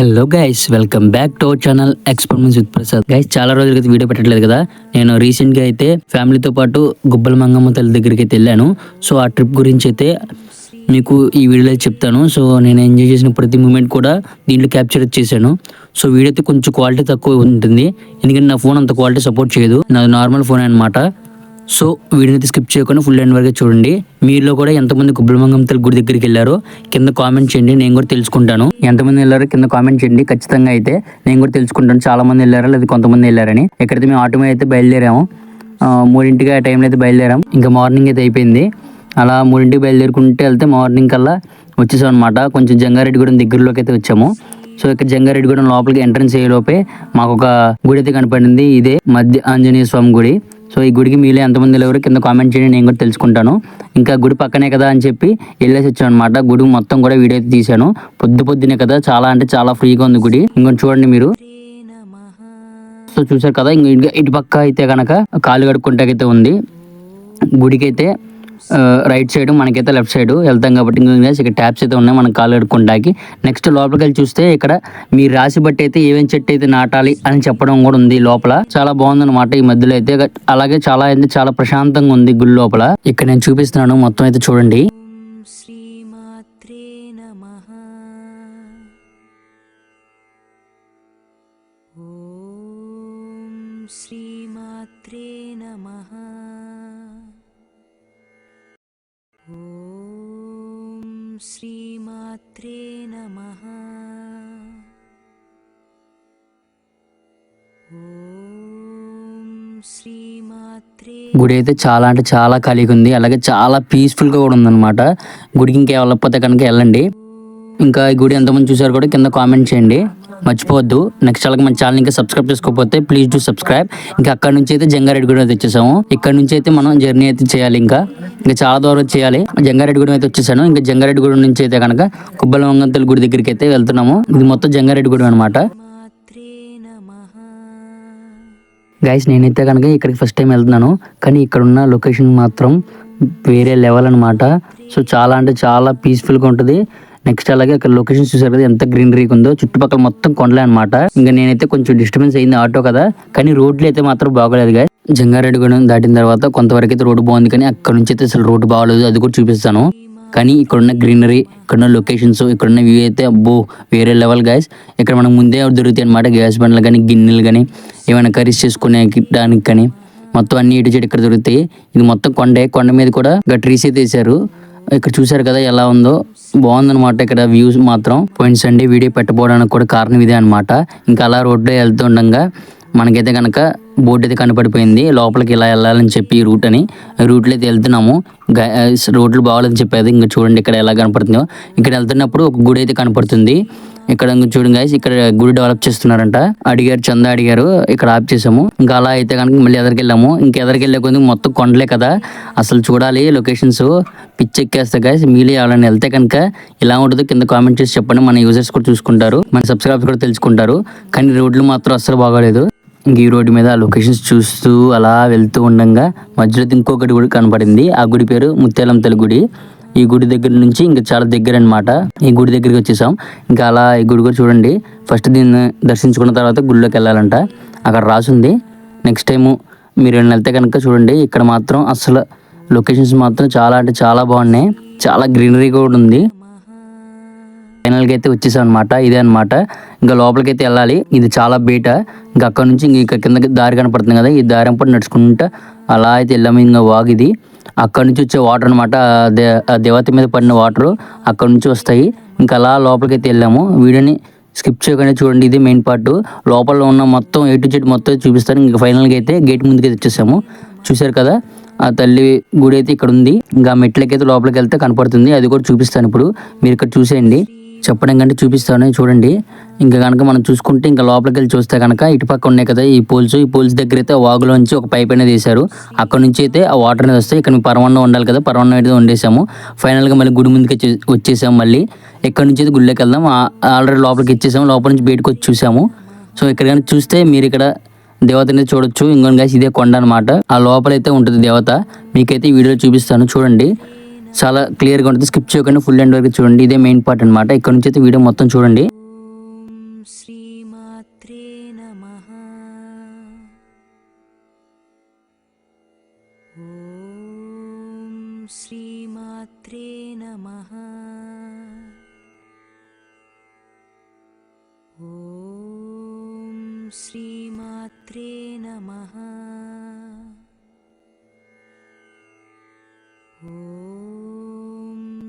Hello guys welcome back to our channel experiments with Prasad guys చాలా రోజులకి అయితే video పెట్టట్లేదు కదా? నేను రీసెంట్గా అయితే ఫ్యామిలీతో పాటు గుబ్బల మంగమ్మ తల్లి దగ్గరికి అయితే వెళ్ళాను. సో ఆ ట్రిప్ గురించి అయితే మీకు ఈ వీడియోలో చెప్తాను. సో నేను ఎంజాయ్ చేసిన ప్రతి మూమెంట్ కూడా దీంట్లో క్యాప్చర్ చేశాను. సో వీడియో అయితే కొంచెం క్వాలిటీ తక్కువ ఉంటుంది. ఎందుకంటే నా ఫోన్ అంత క్వాలిటీ సపోర్ట్ చేయదు. నాది నార్మల్ ఫోన్ అనమాట సో వీడియోని స్కిప్ చేయకుండా ఫుల్ ఎండ్ వరకే చూడండి. మీలో కూడా ఎంతమంది గుబ్బలమంగం తల్లి గుడి దగ్గరికి వెళ్ళారో కింద కామెంట్ చేయండి. నేను కూడా తెలుసుకుంటాను. ఎంతమంది వెళ్ళారో కింద కామెంట్ చేయండి. ఖచ్చితంగా అయితే నేను కూడా తెలుసుకుంటాను. చాలా మంది వెళ్ళారా లేదా కొంతమంది వెళ్ళారని. ఎక్కడైతే మేము ఆటో మీద అయితే బయలుదేరాము మూడింటికి ఆ టైంలో అయితే బయలుదేరాం. ఇంకా మార్నింగ్ అయితే అయిపోయింది. అలా మూడింటికి బయలుదేరుకుంటే వెళ్తే మార్నింగ్ కల్లా వచ్చేసాం అనమాట కొంచెం జంగారెడ్డిగూడెం దగ్గరలోకి అయితే వచ్చాము. సో ఇక్కడ జంగారెడ్డిగూడెం లోపలికి ఎంట్రన్స్ అయ్యేలోపే మాకు ఒక గుడి అయితే కనపడింది. ఇదే మధ్య ఆంజనేయ స్వామి గుడి. సో ఈ గుడికి మీలో ఎంతమంది ఎవరు కింద కామెంట్ చేయండి నేను కూడా తెలుసుకుంటాను. ఇంకా గుడి పక్కనే కదా అని చెప్పి వెళ్ళేసి వచ్చాను అనమాట గుడి మొత్తం కూడా వీడియో అయితే తీశాను. పొద్దు పొద్దునే కదా చాలా అంటే చాలా ఫ్రీగా ఉంది గుడి. ఇంకొంచెం చూడండి మీరు. సో చూసారు కదా ఇంకా ఇటు- ఇటు పక్క అయితే కనుక కాలు కడుక్కుంటాకైతే ఉంది. గుడికి అయితే రైట్ సైడ్ మనకైతే లెఫ్ట్ సైడ్ వెళ్తాం కాబట్టి ఇంకా ఇక్కడ ట్యాప్స్ అయితే ఉన్నాయి. మనం కాలు కడుక్కుంటాకి నెక్స్ట్ లోపలికి వెళ్ళి చూస్తే ఇక్కడ మీ రాసి బట్టి అయితే ఏమేం చెట్టు అయితే నాటాలి అని చెప్పడం కూడా ఉంది లోపల. చాలా బాగుంది అనమాట ఈ మధ్యలో అయితే. అలాగే చాలా అయితే చాలా ప్రశాంతంగా ఉంది గుడి లోపల. ఇక్కడ నేను చూపిస్తున్నాను. మొత్తం అయితే చూడండి. శ్రీమాత్రే నమ. గుడి అయితే చాలా అంటే చాలా ఖాళీగా ఉంది. అలాగే చాలా పీస్ఫుల్గా కూడా ఉందన్నమాట. గుడికి ఇంకా వెళ్ళకపోతే కనుక వెళ్ళండి. ఇంకా ఈ గుడి ఎంతమంది చూసారు కూడా కింద కామెంట్ చేయండి. మర్చిపోవద్దు. నెక్స్ట్ అలాగే మన ఛానల్ ఇంకా సబ్స్క్రైబ్ చేసుకోకపోతే ప్లీజ్ డూ సబ్స్క్రైబ్ ఇంకా అక్కడ నుంచి అయితే జంగారెడ్డిగూడెం అయితే వచ్చేసాము. ఇక్కడ నుంచి అయితే మనం జర్నీ అయితే చేయాలి ఇంకా. ఇంకా చాలా దూరం చేయాలి. జంగారెడ్డిగూడెం అయితే వచ్చేసాను. ఇంకా జంగారెడ్డిగూడెం నుంచి అయితే కనుక కుబ్బల వంగంతుల గుడి దగ్గరికి అయితే వెళ్తున్నాము. ఇది మొత్తం జంగారెడ్డిగూడెం అనమాట గైస్ నేనైతే కనుక ఇక్కడికి ఫస్ట్ టైం వెళ్తున్నాను. కానీ ఇక్కడ ఉన్న లొకేషన్ మాత్రం వేరే లెవెల్ అనమాట సో చాలా అంటే చాలా పీస్ఫుల్గా ఉంటుంది. నెక్స్ట్ అలాగే ఇక్కడ లొకేషన్ చూసారు కదా ఎంత గ్రీనరీగా ఉందో. చుట్టుపక్కల మొత్తం కొండలే అనమాట ఇంకా నేనైతే కొంచెం డిస్టర్బెన్స్ అయింది ఆటో కదా. కానీ రోడ్లు అయితే మాత్రం బాగోలేదు గా జంగారెడ్డిగూడెం దాటిన తర్వాత కొంతవరకు అయితే రోడ్డు బాగుంది కానీ అక్కడ నుంచి అయితే అసలు రోడ్డు బాగోలేదు. అది కూడా చూపిస్తాను. కానీ ఇక్కడున్న గ్రీనరీ ఇక్కడున్న లొకేషన్స్ ఇక్కడున్న వ్యూ అయితే అబ్బో వేరే లెవెల్ గ్యాస్ ఇక్కడ మనకు ముందే దొరుకుతాయి అనమాట గ్యాస్ బండ్లు కానీ గిన్నెలు కానీ ఏమైనా కర్రీస్ చేసుకునే దానికి కానీ. మొత్తం అన్ని ఇటు చెట్టు ఇక్కడ దొరుకుతాయి. ఇది మొత్తం కొండే. కొండ మీద కూడా ఇంకా ట్రీస్ అయితే వేసారు ఇక్కడ చూసారు కదా ఎలా ఉందో. బాగుందన్నమాట ఇక్కడ వ్యూస్ మాత్రం. పోయిన అండి వీడియో పెట్టబోవడానికి కూడా కారణం ఇదే అనమాట ఇంకా అలా రోడ్లో వెళ్తుండగా మనకైతే కనుక బోర్డు అయితే కనపడిపోయింది. లోపలికి ఇలా వెళ్ళాలని చెప్పి ఈ రూట్ అని. రూట్లో అయితే వెళ్తున్నాము. రోడ్లు బాగాలని చెప్పేది. ఇంకా చూడండి ఇక్కడ ఎలా కనపడుతుందో. ఇక్కడ వెళ్తున్నప్పుడు ఒక గుడి అయితే కనపడుతుంది. ఇక్కడ చూడండి గాయస్ ఇక్కడ గుడి డెవలప్ చేస్తున్నారంట. అడిగారు చందా అడిగారు. ఇక్కడ ఆప్ చేసాము. ఇంకా అలా అయితే కనుక మళ్ళీ ఎదరికి వెళ్ళాము. ఇంకా ఎదరికి వెళ్ళే కొద్ది మొత్తం కొండలే కదా. అసలు చూడాలి లొకేషన్స్. పిచ్చెక్కేస్తే గాయస్ మీలే ఎవరైనా వెళ్తే కనుక ఇలా ఉంటుందో కింద కామెంట్ చేసి చెప్పండి. మన యూజర్స్ కూడా చూసుకుంటారు. మన సబ్స్క్రైబర్స్ కూడా తెలుసుకుంటారు. కానీ రోడ్లు మాత్రం అస్సలు బాగోలేదు. ఈ రోడ్డు మీద ఆ లొకేషన్స్ చూస్తూ అలా వెళ్తూ ఉండగా మధ్యలో ఇంకొకటి గుడి కనపడింది. ఆ గుడి పేరు ముత్యాలం గుడి. ఈ గుడి దగ్గర నుంచి ఇంకా చాలా దగ్గర అన్నమాట ఈ గుడి దగ్గరికి వచ్చేసాం. ఇంకా అలా ఈ గుడి కూడా చూడండి. ఫస్ట్ దీన్ని దర్శించుకున్న తర్వాత గుడిలోకి వెళ్ళాలంట. అక్కడ రాసుంది. నెక్స్ట్ టైము మీరు వెళ్తే కనుక చూడండి. ఇక్కడ మాత్రం అసలు లొకేషన్స్ మాత్రం చాలా అంటే చాలా బాగున్నాయి. చాలా గ్రీనరీ కూడా ఉంది. ఫైనల్గా అయితే వచ్చేసాం అనమాట ఇదే అనమాట ఇంకా లోపలికి అయితే వెళ్ళాలి. ఇది చాలా బీట. ఇంకా అక్కడ నుంచి ఇంకా కిందకి దారి కనపడుతుంది కదా ఈ దారి అంపటి నడుచుకుంటా అలా అయితే వెళ్ళాము. ఇంకా వాగ్ ఇది. అక్కడ నుంచి వచ్చే వాటర్ అనమాట దేవత మీద పడిన వాటర్ అక్కడ నుంచి వస్తాయి. ఇంకా అలా లోపలికి అయితే వెళ్ళాము. వీడియోని స్కిప్ చేయకుండా చూడండి. ఇది మెయిన్ పార్ట్. లోపల ఉన్న మొత్తం ఎటు చెట్టు మొత్తం చూపిస్తాను. ఇంకా ఫైనల్గా అయితే గేట్ ముందుకి అయితే వచ్చేసాము. చూశారు కదా ఆ తల్లి గుడి అయితే ఇక్కడ ఉంది. ఇంకా మెట్లకి అయితే లోపలికి వెళ్తే కనపడుతుంది. అది కూడా చూపిస్తాను ఇప్పుడు. మీరు ఇక్కడ చూసేయండి. చెప్పడం కంటే చూపిస్తాను చూడండి. ఇంకా కనుక మనం చూసుకుంటే ఇంకా లోపలికి వెళ్ళి చూస్తే కనుక ఇటు పక్క ఉన్నాయి కదా ఈ పోల్స్. ఈ పోల్స్ దగ్గర అయితే వాగులోంచి ఒక పైప్ అనేది వేశారు. అక్కడ నుంచి అయితే ఆ వాటర్ అనేది వస్తాయి. ఇక్కడ పరవన్నం ఉండాలి కదా పరవన్నం అయితే వండేసాము ఫైనల్గా మళ్ళీ గుడి ముందుకి వచ్చేసాము మళ్ళీ. ఇక్కడ నుంచి అయితే గుళ్ళకి వెళ్దాం ఆల్రెడీ లోపలికి ఇచ్చేసాము లోపల నుంచి బయటకు వచ్చి చూసాము. సో ఇక్కడ కానీ చూస్తే మీరు ఇక్కడ దేవతని చూడొచ్చు. ఇంకొన్ని గాయస్ ఇదే కొండ అనమాట ఆ లోపల అయితే ఉంటుంది దేవత. మీకైతే ఈ వీడియోలో చూపిస్తాను చూడండి. చాలా క్లియర్గా ఉంటుంది. స్కిప్ చేయకుండా ఫుల్ ఎండ్ వరకు చూడండి. ఇదే మెయిన్ పార్ట్ అనమాట ఇక్కడ నుంచి అయితే వీడియో మొత్తం చూడండి. శ్రీమాత్రే నమ శ్రీమాత్రే నమ.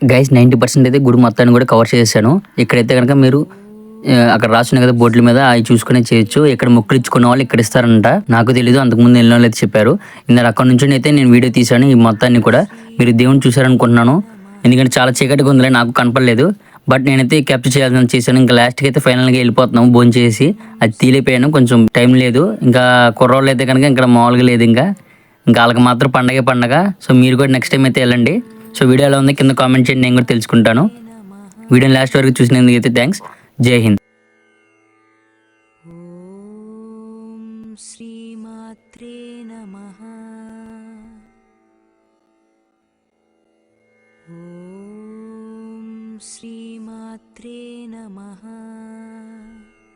గైస్ నైంటీ పర్సెంట్ అయితే గుడి మొత్తాన్ని కూడా కవర్ చేశాను ఇక్కడైతే కనుక మీరు అక్కడ రాసున్నాయి కదా బోర్డుల మీద అవి చూసుకునే చేయొచ్చు. ఇక్కడ మొక్కులు ఇచ్చుకున్న వాళ్ళు ఇక్కడ ఇస్తారంట. నాకు తెలీదు అంతకుముందు వెళ్ళిన వాళ్ళు అయితే చెప్పారు. ఇందాక అక్కడ నుంచి అయితే నేను వీడియో తీశాను ఈ మొత్తాన్ని కూడా. మీరు దేవుని చూసారనుకుంటున్నాను ఎందుకంటే చాలా చీకటిగా ఉందిలే నాకు కనపడలేదు. బట్ నేనైతే క్యాప్చర్ చేయాల్సిన చేశాను. ఇంకా లాస్ట్కి అయితే ఫైనల్గా వెళ్ళిపోతున్నాము భోజనం చేసి. అది తీలిపోయాను కొంచెం టైం లేదు. ఇంకా కుర్రోళ్ళు అయితే కనుక ఇక్కడ మామూలుగా లేదు ఇంకా. ఇంకా వాళ్ళకి మాత్రం పండగే పండగ. సో మీరు కూడా నెక్స్ట్ టైం అయితే వెళ్ళండి. సో వీడియోలో ఎలా ఉంది కింద కామెంట్ చేయండి నేను కూడా తెలుసుకుంటాను. వీడియోని లాస్ట్ వరకు చూసినందుకు అయితే థ్యాంక్స్ జై హింద్. శ్రీమాత్రే నమః.